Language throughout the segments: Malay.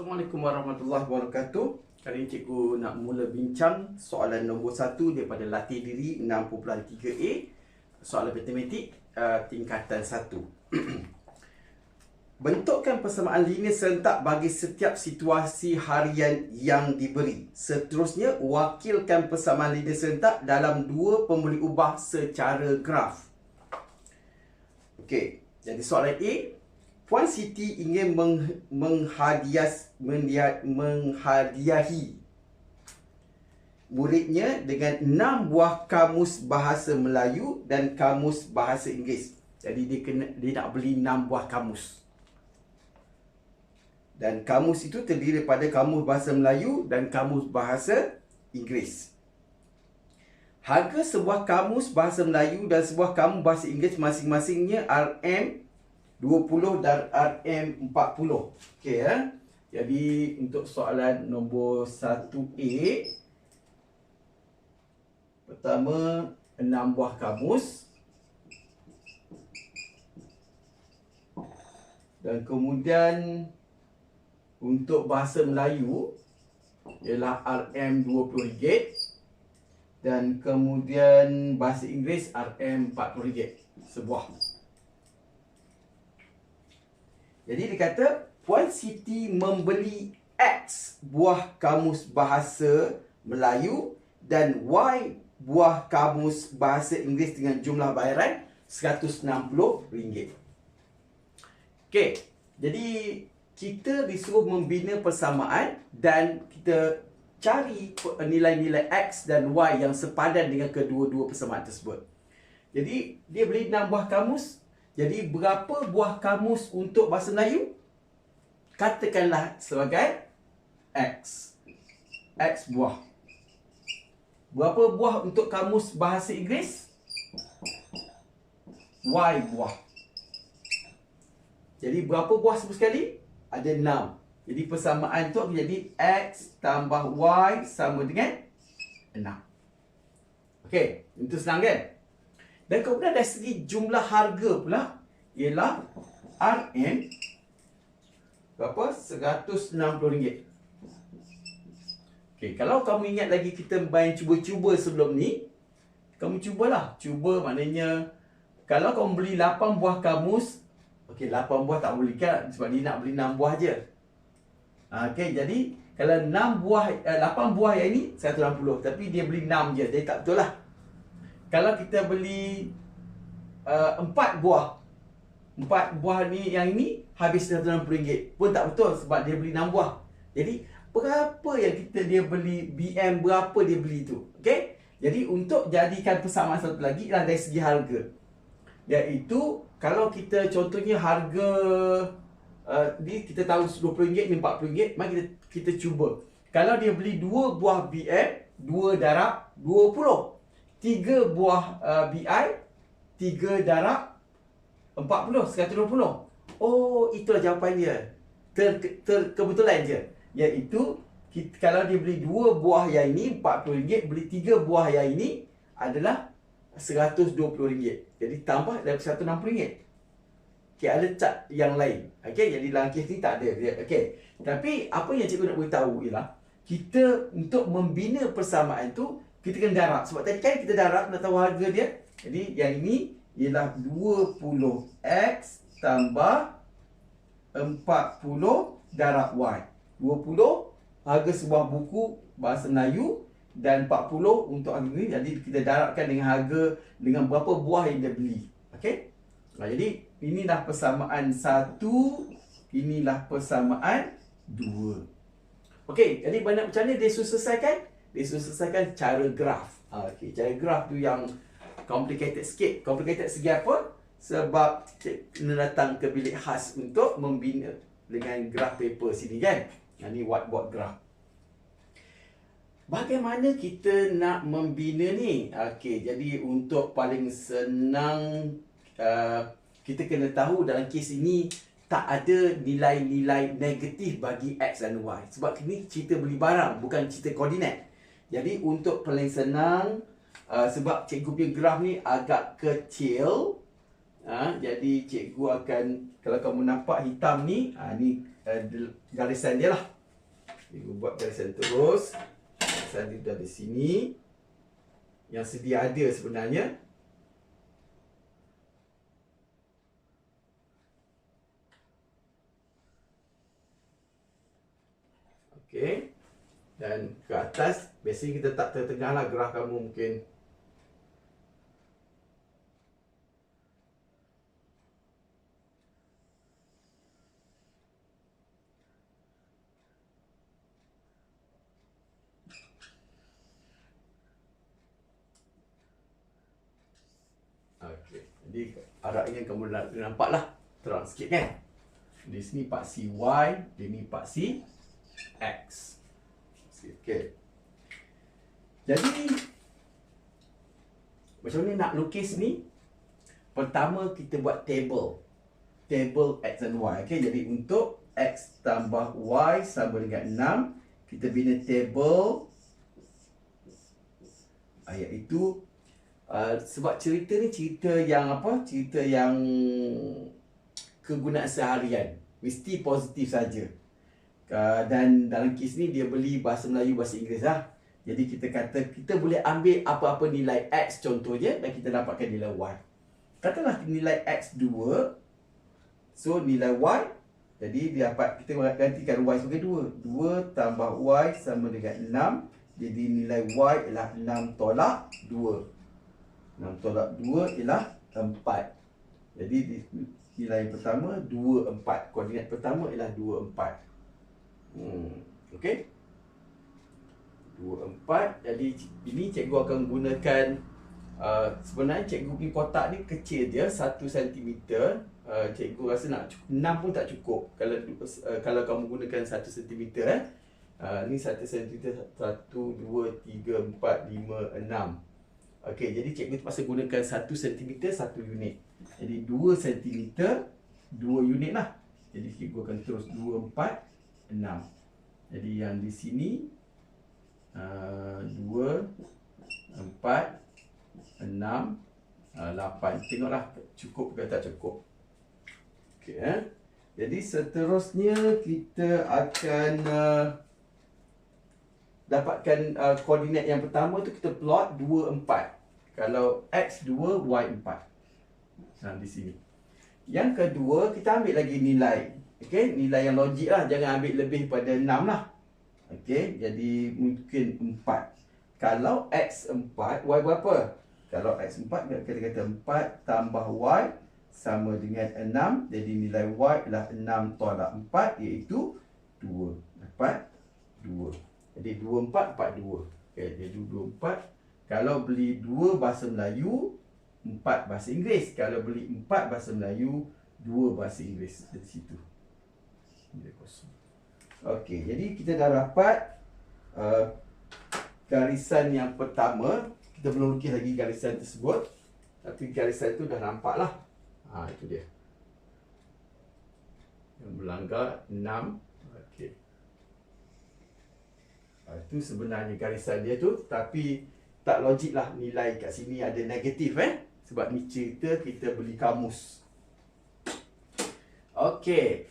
Assalamualaikum warahmatullahi wabarakatuh. Kali ini cikgu nak mula bincang soalan nombor satu daripada latih diri 6.3A. Soalan matematik uh, tingkatan 1. Bentukkan persamaan linear serentak bagi setiap situasi harian yang diberi. Seterusnya, wakilkan persamaan linear serentak dalam dua pembuli ubah secara graf. Okey, jadi soalan A, Puan Siti ingin meng, menghadias, mendia, menghadiahi muridnya dengan enam buah kamus bahasa Melayu dan kamus bahasa Inggeris. Jadi dia kena dia nak beli enam buah kamus. Dan kamus itu terdiri daripada kamus bahasa Melayu dan kamus bahasa Inggeris. Harga sebuah kamus bahasa Melayu dan sebuah kamus bahasa Inggeris masing-masingnya RM 20 dan RM40. Okey ya. Jadi untuk soalan nombor 1A pertama 6 buah kamus dan kemudian untuk bahasa Melayu ialah RM20 dan kemudian bahasa Inggeris RM40 sebuah. Jadi dia kata Puan Siti membeli X buah kamus bahasa Melayu dan Y buah kamus bahasa Inggeris dengan jumlah bayaran RM160. Okey, jadi kita disuruh membina persamaan dan kita cari nilai-nilai X dan Y yang sepadan dengan kedua-dua persamaan tersebut. Jadi dia beli 6 buah kamus. Jadi berapa buah kamus untuk bahasa Melayu? Katakanlah sebagai X. X buah. Berapa buah untuk kamus bahasa Inggeris? Y buah. Jadi berapa buah sebut sekali? ada 6. Jadi persamaan tu akan jadi X tambah Y sama dengan 6. Okey, itu senang kan? Dan kemudian dari segi jumlah harga pula ialah RM berapa? RM160. Okey, kalau kamu ingat lagi kita main cuba-cuba sebelum ni, kamu cubalah. Cuba maknanya kalau kamu beli 8 buah kamus Okey, 8 buah tak boleh kan sebab dia nak beli 6 buah je. Ha, okey, jadi kalau 6 buah eh, 8 buah yang ini 160 tapi dia beli 6 je. Jadi tak betul lah. Kalau kita beli uh, 4 buah 4 buah ni yang ini habis RM160 pun tak betul sebab dia beli 6 buah. Jadi berapa yang kita dia beli BM berapa dia beli tu? Okey? Jadi untuk jadikan persamaan satu lagi ialah dari segi harga. Iaitu kalau kita contohnya harga uh, ni kita tahu RM20 ni RM40 mari kita kita cuba kalau dia beli dua buah BM dua darab 20 tiga buah uh, BI tiga darab 40 120 oh itulah jawapan dia ter, ter, kebetulan je iaitu kita, kalau dia beli dua buah yang ini RM40 beli tiga buah yang ini adalah RM120 jadi tambah dari RM160 Okay, ada cat yang lain. Okay, jadi dalam kes ni tak ada. Okay. Tapi apa yang cikgu nak beritahu ialah kita untuk membina persamaan tu kita kena darab. Sebab tadi kan kita darab nak tahu harga dia. Jadi yang ini ialah 20x tambah 40 darab y. 20 harga sebuah buku bahasa Melayu dan 40 untuk harga ini. Jadi kita darabkan dengan harga dengan berapa buah yang dia beli. Okay. Nah, jadi inilah persamaan satu, inilah persamaan dua. Okey, jadi banyak macam ni dia suruh selesaikan? Dia selesaikan cara graf. Ah, okey, cara graf tu yang complicated sikit. Complicated segi apa? Sebab kena datang ke bilik khas untuk membina dengan graf paper sini kan. Yang ni whiteboard graf. Bagaimana kita nak membina ni? Okey, jadi untuk paling senang uh, kita kena tahu dalam kes ini tak ada nilai-nilai negatif bagi X dan Y. Sebab ini cerita beli barang, bukan cerita koordinat. Jadi untuk paling senang, uh, sebab cikgu punya graf ni agak kecil, Ha, jadi cikgu akan kalau kamu nampak hitam ni, ha, ni uh, garisan dia lah. Cikgu buat garisan terus. Garisan dia dari sini. Yang sedia ada sebenarnya. Okey. Dan ke atas, biasanya kita tak tengah lah gerah kamu mungkin Jadi harapnya kamu nampak lah terang sikit kan. Di sini paksi Y, di sini paksi X. Sikit. Jadi macam ni nak lukis ni pertama kita buat table. Table X dan Y. Okay, jadi untuk X tambah Y sama dengan 6 kita bina table iaitu Uh, sebab cerita ni cerita yang apa? Cerita yang kegunaan seharian. Mesti positif saja. Uh, dan dalam kes ni dia beli bahasa Melayu, bahasa Inggeris lah. Jadi kita kata kita boleh ambil apa-apa nilai X contohnya dan kita dapatkan nilai Y. Katalah nilai X 2. So nilai Y. Jadi dia dapat kita gantikan Y sebagai 2. 2 tambah Y sama dengan 6. Jadi nilai Y ialah 6 tolak 2. 6 tolak 2 ialah 4. Jadi nilai pertama 2, 4. Koordinat pertama ialah 2, 4. Hmm. Okey. 2, 4. Jadi ini cikgu akan gunakan uh, sebenarnya cikgu punya kotak ni kecil dia 1 cm. Uh, cikgu rasa nak 6 pun tak cukup kalau uh, kalau kamu gunakan 1 cm eh. Uh, ni 1 cm 1 2 3 4 5 6 Okey, jadi cikgu terpaksa gunakan 1 cm 1 unit. Jadi 2 cm 2 unit lah. Jadi cikgu akan terus 2 4 6. Jadi yang di sini uh, 2 4 6 uh, 8. Tengoklah cukup ke tak cukup. Okey eh. Jadi seterusnya kita akan uh, dapatkan uh, koordinat yang pertama tu kita plot 2 4. Kalau x 2 y 4. Nah di sini. Yang kedua kita ambil lagi nilai. Okey, nilai yang logik lah jangan ambil lebih pada 6 lah. Okey, jadi mungkin 4. Kalau x 4 y berapa? Kalau x 4 kita kata 4 tambah y sama dengan 6 jadi nilai y ialah 6 tolak 4 iaitu 2. Dapat 2. Jadi 24 42. Okey, jadi 24 kalau beli 2 bahasa Melayu, 4 bahasa Inggeris. Kalau beli 4 bahasa Melayu, 2 bahasa Inggeris di situ. Okey, jadi kita dah dapat uh, garisan yang pertama. Kita belum lukis lagi garisan tersebut. Tapi garisan tu dah nampak lah. Ha, itu dia. Yang berlanggar 6. Ha, itu sebenarnya garisan dia tu Tapi tak logik lah nilai kat sini ada negatif eh Sebab ni cerita kita beli kamus Okey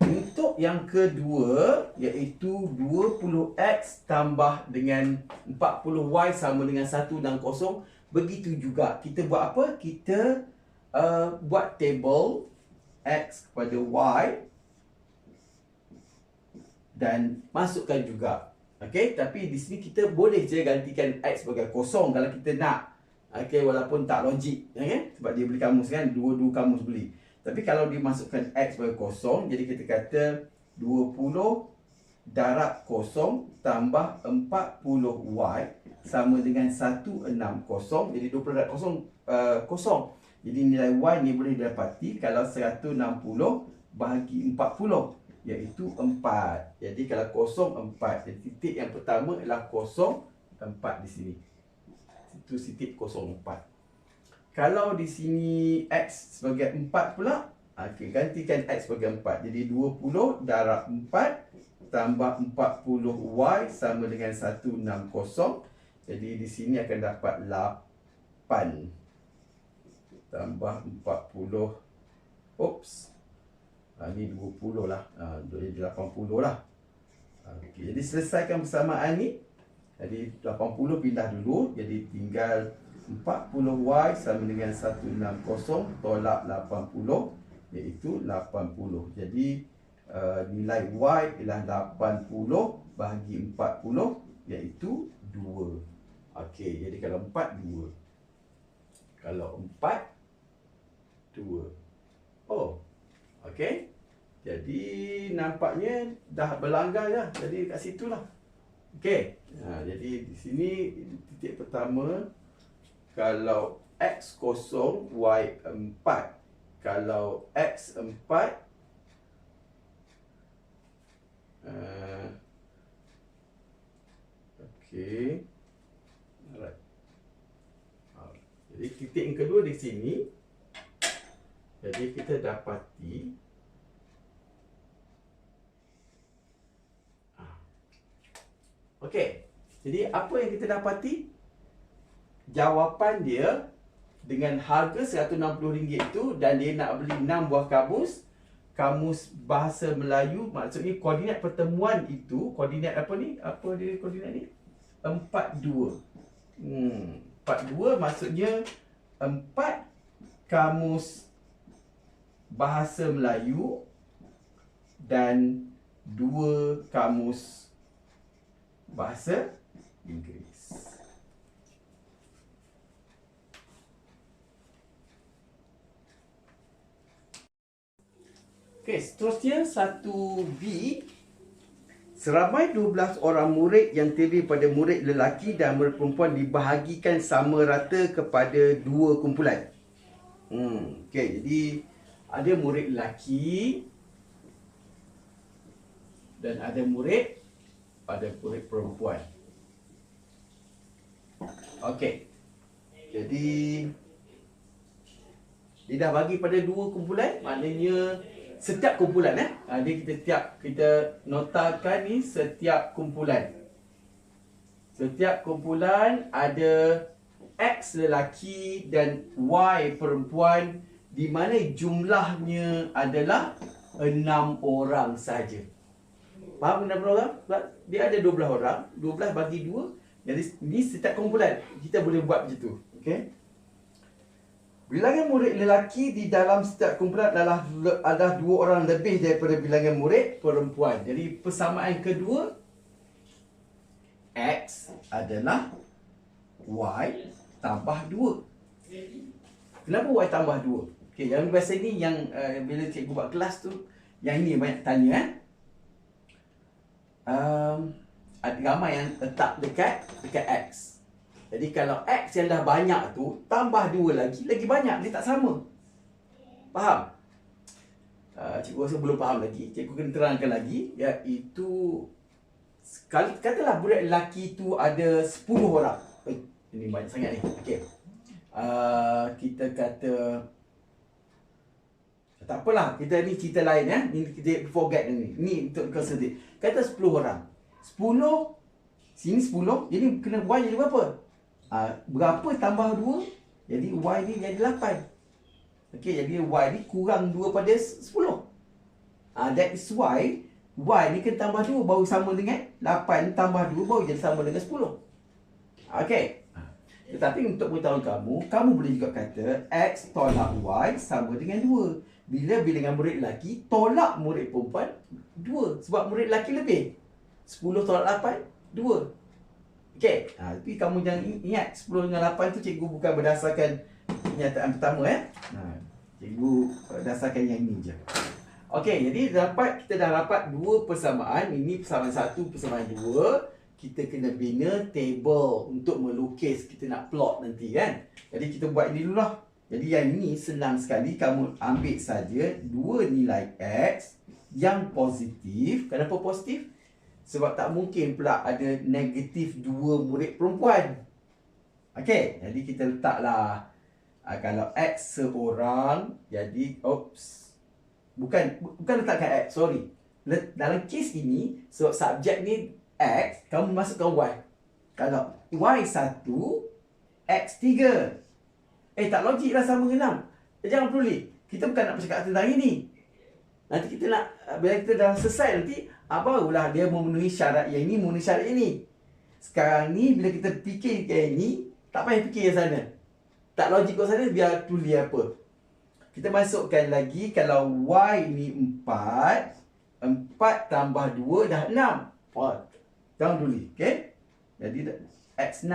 Untuk yang kedua Iaitu 20X tambah dengan 40Y sama dengan 1 dan 0 Begitu juga Kita buat apa? Kita uh, buat table X kepada Y Dan masukkan juga Okey, tapi di sini kita boleh je gantikan X sebagai kosong kalau kita nak. Okey, walaupun tak logik. Okey, sebab dia beli kamus kan, dua-dua kamus beli. Tapi kalau dimasukkan X sebagai kosong, jadi kita kata 20 darab kosong tambah 40Y sama dengan 160. Jadi 20 darab kosong, uh, kosong. Jadi nilai Y ni boleh didapati kalau 160 bahagi 40 iaitu 4. Jadi kalau kosong 4. Jadi titik yang pertama ialah kosong 4 di sini. Itu titik kosong 4. Kalau di sini X sebagai 4 pula, okay, gantikan X sebagai 4. Jadi 20 darab 4 tambah 40Y sama dengan 160. Jadi di sini akan dapat 8. tambah 40. Oops. Ha, ni 20 lah. Ha, jadi 80 lah. Ha, okay. Jadi selesaikan persamaan ni. Jadi 80 pindah dulu. Jadi tinggal 40Y sama dengan 160 tolak 80 iaitu 80. Jadi uh, nilai Y ialah 80 bahagi 40 iaitu 2. Okey, jadi kalau 4 2. Kalau 4 2. Oh. Okey. Jadi nampaknya dah berlanggar dah. Jadi kat situlah. Okey. Ha, jadi di sini titik pertama kalau X kosong, Y empat. Kalau X empat, uh, okay. Alright. Jadi titik yang kedua di sini. Jadi kita dapati ah. Okey. Jadi apa yang kita dapati? Jawapan dia dengan harga RM160 itu dan dia nak beli 6 buah kamus kamus bahasa Melayu maksudnya koordinat pertemuan itu koordinat apa ni? Apa dia koordinat ni? 42 hmm 42 maksudnya 4 kamus bahasa Melayu dan 2 kamus bahasa Inggeris Okey, seterusnya satu b Seramai 12 orang murid yang terdiri pada murid lelaki dan murid perempuan dibahagikan sama rata kepada dua kumpulan. Hmm, okey, jadi ada murid lelaki dan ada murid pada murid perempuan. Okey. Jadi dia dah bagi pada dua kumpulan, maknanya setiap kumpulan eh. Ha, dia kita tiap kita notakan ni setiap kumpulan. Setiap kumpulan ada X lelaki dan Y perempuan di mana jumlahnya adalah enam orang saja. Faham enam orang? Dia ada 12 orang, 12 bagi 2. Jadi ni setiap kumpulan kita boleh buat macam tu. Okey. Bilangan murid lelaki di dalam setiap kumpulan adalah ada dua orang lebih daripada bilangan murid perempuan. Jadi persamaan kedua X adalah Y tambah 2. Kenapa Y tambah 2? Okay, yang biasa ni yang uh, bila cikgu buat kelas tu, yang ini banyak tanya eh. Um, ada gambar yang letak dekat dekat X. Jadi kalau X yang dah banyak tu Tambah dua lagi Lagi banyak Dia tak sama Faham? Uh, cikgu rasa belum faham lagi Cikgu kena terangkan lagi Iaitu Katalah budak lelaki tu ada 10 orang eh, Ini banyak sangat ni okay. uh, Kita kata Tak apalah Kita ni cerita lain ya. Ni kita forget ni Ni untuk consider Kata 10 orang 10 Sini 10 Jadi kena Y jadi berapa? Uh, berapa tambah 2 jadi y ni jadi 8 okey jadi y ni kurang 2 pada 10 ah uh, that is why y ni kena tambah 2 baru sama dengan 8 tambah 2 baru jadi sama dengan 10 okey tetapi untuk beritahu kamu, kamu boleh juga kata X tolak Y sama dengan 2. Bila bilangan murid lelaki tolak murid perempuan 2. Sebab murid lelaki lebih. 10 tolak 8, 2. Okey, ha, tapi kamu jangan ingat 10 dengan 8 tu cikgu bukan berdasarkan kenyataan pertama eh. Ha, cikgu berdasarkan yang ini je. Okey, jadi dapat kita dah dapat dua persamaan. Ini persamaan satu, persamaan dua. Kita kena bina table untuk melukis kita nak plot nanti kan. Jadi kita buat ini dulu lah. Jadi yang ini senang sekali kamu ambil saja dua nilai X yang positif. Kenapa positif? Sebab tak mungkin pula ada negatif dua murid perempuan. Okey, jadi kita letaklah uh, kalau X seorang, jadi oops. Bukan bukan letakkan X, sorry. Let, dalam kes ini, sebab subjek ni X, kamu masukkan Y. Kalau Y satu, X tiga. Eh tak logik lah sama dengan 6. Eh, jangan peduli. Kita bukan nak bercakap tentang ini. Nanti kita nak, bila kita dah selesai nanti, ah, barulah dia memenuhi syarat yang ini, memenuhi syarat ini. Sekarang ni bila kita fikir yang ini, tak payah fikir yang sana. Tak logik kat sana, biar tulis apa. Kita masukkan lagi, kalau Y ni 4, 4 tambah 2 dah 6. Oh, jangan tulis, okay? Jadi X6.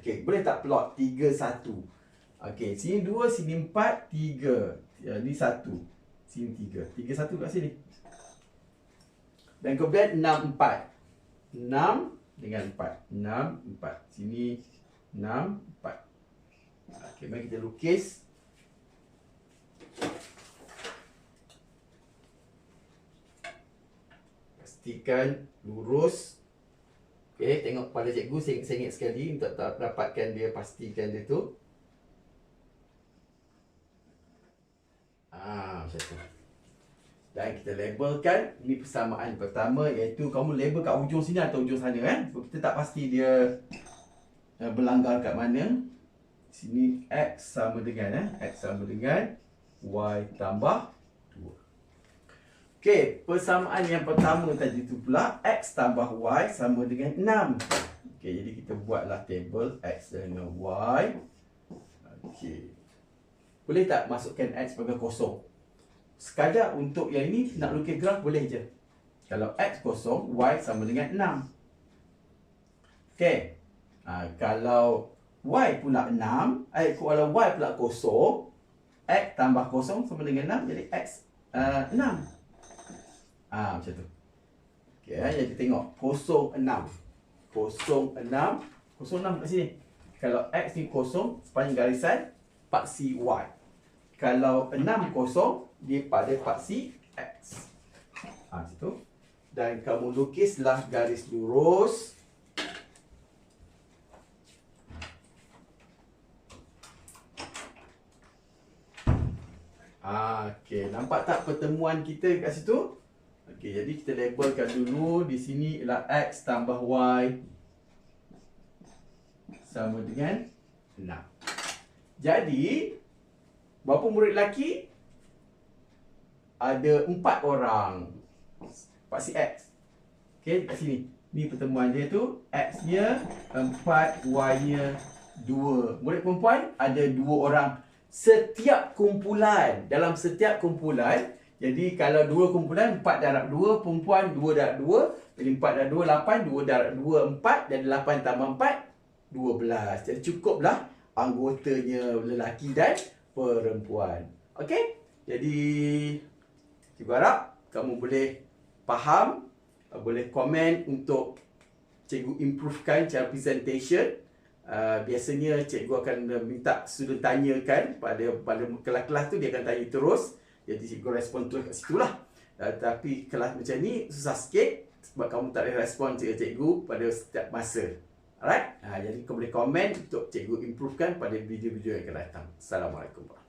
Okay, boleh tak plot 3, 1. Okay, sini 2, sini 4, 3. Jadi 1. Sini 3. 3, 1 kat sini. Dan kemudian 6, 4. 6 dengan 4. 6, 4. Sini 6, 4. Okay, mari kita lukis. Pastikan lurus Okay, tengok pada cikgu sengit-sengit sekali untuk dapatkan dia pastikan dia tu. Ah, macam tu. Dan kita labelkan ini persamaan pertama iaitu kamu label kat ujung sini atau ujung sana kan. So, kita tak pasti dia uh, berlanggar kat mana. Sini X sama dengan eh. X sama dengan Y tambah Okey, persamaan yang pertama tadi tu pula X tambah Y sama dengan 6 Okey, jadi kita buatlah table X dengan Y Okey Boleh tak masukkan X sebagai kosong? Sekadar untuk yang ini nak lukis graf boleh je Kalau X kosong, Y sama dengan 6 Okey ha, Kalau Y pula 6 eh, Kalau Y pula kosong X tambah kosong sama dengan 6 Jadi X uh, 6 Ah macam tu. Okey, eh, jadi tengok 06. 06 06 kat sini. Kalau x ni kosong sepanjang garisan paksi y. Kalau 6 kosong dia pada paksi x. Ha macam tu. Dan kamu lukislah garis lurus. Ah, okey, nampak tak pertemuan kita kat situ? Okey, jadi kita labelkan dulu di sini ialah x tambah y sama dengan 6. Jadi berapa murid lelaki? Ada 4 orang. Paksi x. Okey, kat sini. Ni pertemuan dia tu x-nya 4, y-nya 2. Murid perempuan ada 2 orang. Setiap kumpulan, dalam setiap kumpulan jadi kalau dua kumpulan, empat darab dua, perempuan dua darab dua. Jadi empat darab dua, lapan. Dua darab dua, empat. Dan lapan tambah empat, dua belas. Jadi cukuplah anggotanya lelaki dan perempuan. Okey? Jadi, cikgu harap kamu boleh faham, boleh komen untuk cikgu improvekan cara presentation. Uh, biasanya cikgu akan minta student tanyakan pada pada kelas-kelas tu dia akan tanya terus. Jadi cikgu respon terus kat situ lah uh, Tapi kelas macam ni susah sikit Sebab kamu tak boleh respon cikgu-cikgu pada setiap masa Alright? Uh, jadi kau boleh komen untuk cikgu improvekan pada video-video yang akan datang Assalamualaikum